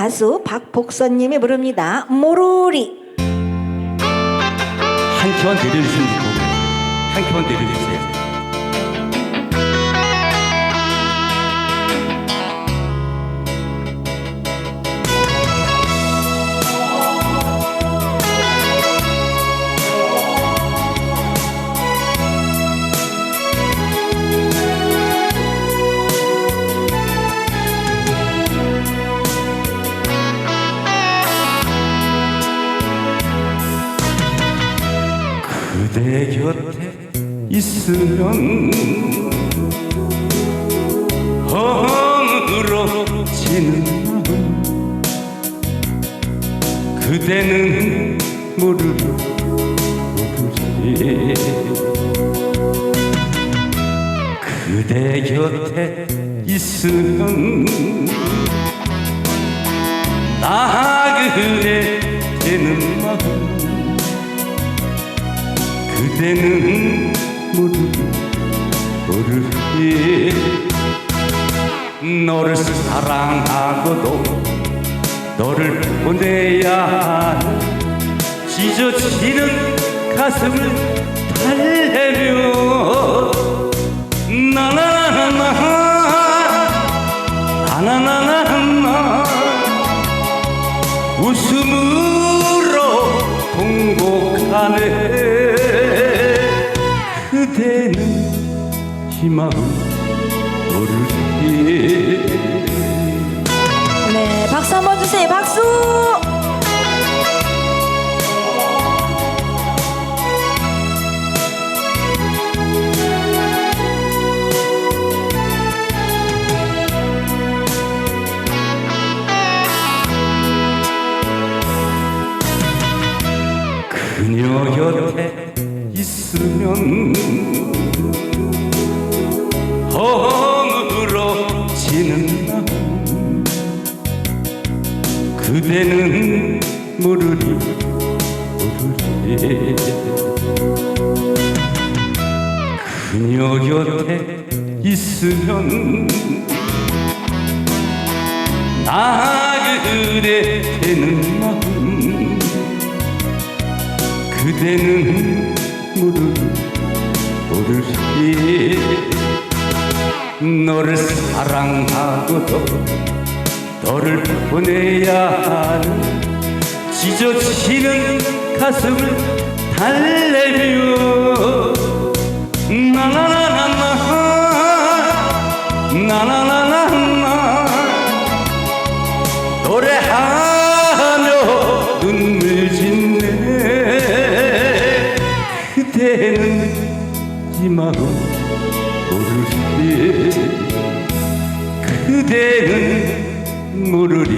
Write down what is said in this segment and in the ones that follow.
가수 박복선님이 부릅니다. 모로리. 한 큐만 내려주시면 되고 한 큐만 내려주세요. 그대 곁에 있으면 허물어지는 마음 그대는 모르고 모르지. 그대 곁에 있으면 나 그대 되는 그대는 모르고 모르지 너를 사랑하고도 너를 보내야 찢어지는 가슴을 달래며 나나나나 나나나나 웃음으 이 마음 모르지 네, 박수 한번 주세요. 박수. 그녀 곁에 있으면 허물어지는 마음 그대는 모르리 모르리. 그녀 곁에 있으면 나 그대 되는 마음 그대는 모르리 모르리 너를 사랑하고도 너를 보내야 하는 찢어지는 가슴을 달래며 나나나나나 나나나나나 노래하며 눈물 짓네. 그대는 이 마음 모르리 그대는 모르리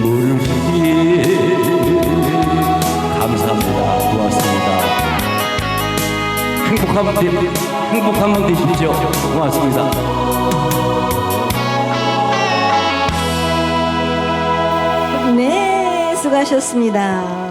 모르리 감사합니다. 고맙습니다. 행복한 밤 되- 행복한 밤 되십시오. 고맙습니다. 네, 수고하셨습니다.